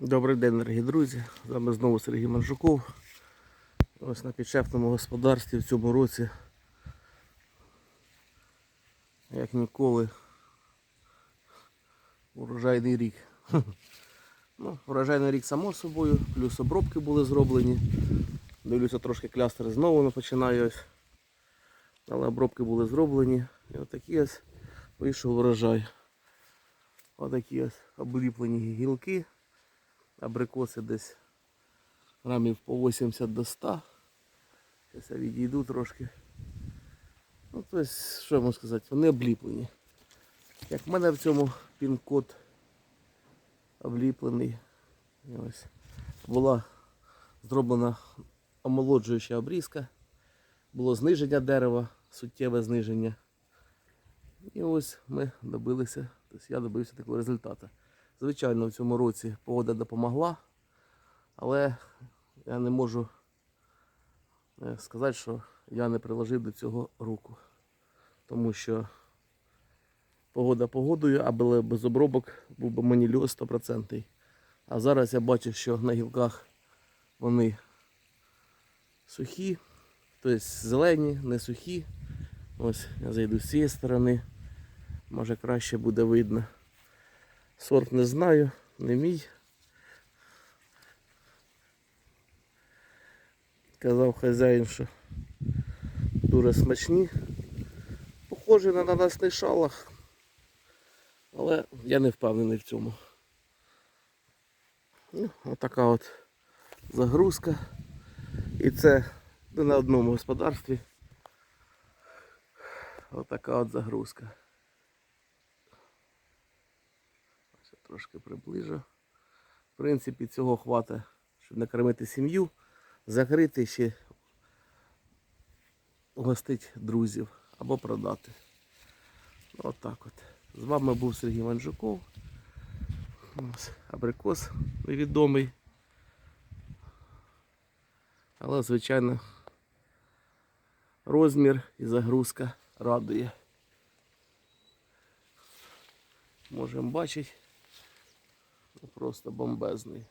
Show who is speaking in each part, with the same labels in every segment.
Speaker 1: Добрий день, дорогі друзі. З вами знову Сергій Манжуков. Ось на підшефному господарстві в цьому році, як ніколи, урожайний рік. Ну, урожайний рік само собою, плюс обробки були зроблені. Дивлюся, трошки клястер знову починає ось. Але обробки були зроблені. І отакий ось вийшов урожай. Отакі ось обліплені гілки абрикоси десь грамів по 80 до 100. Зараз я відійду трошки. Ну, тобто, що я можу сказати, вони обліплені. Як в мене в цьому пін-код обліплений. Ось. Була зроблена омолоджуюча обрізка. Було зниження дерева, суттєве зниження. І ось ми добилися, тобто я добився такого результату. Звичайно, в цьому році погода допомогла, але я не можу е, сказати, що я не приложив до цього руку. Тому що погода погодою, а без обробок був би мені льос 100%. А зараз я бачу, що на гілках вони сухі, тобто зелені, не сухі. Ось я зайду з цієї сторони, може краще буде видно. Сорт не знаю, не мій. Казав хазяїн, що дуже смачні. Похожі на нанасний шалах, але я не впевнений в цьому. Ну, отака от загрузка. І це не на одному господарстві. Отака от загрузка. Ще трошки приближу. В принципі, цього хватить, щоб накормити сім'ю, закрити ще гостить друзів або продати. Отак от. З вами був Сергій Манжуков. Абрикос невідомий. Але, звичайно, розмір і загрузка радує. Можемо бачити. Просто бомбезний.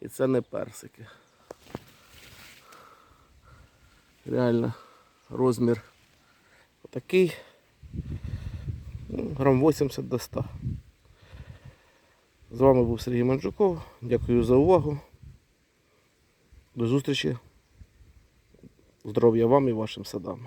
Speaker 1: І це не персики. Реально розмір отакий. Ну, грам 80 до 100. З вами був Сергій Манджуков. Дякую за увагу. До зустрічі. Здоров'я вам і вашим садам.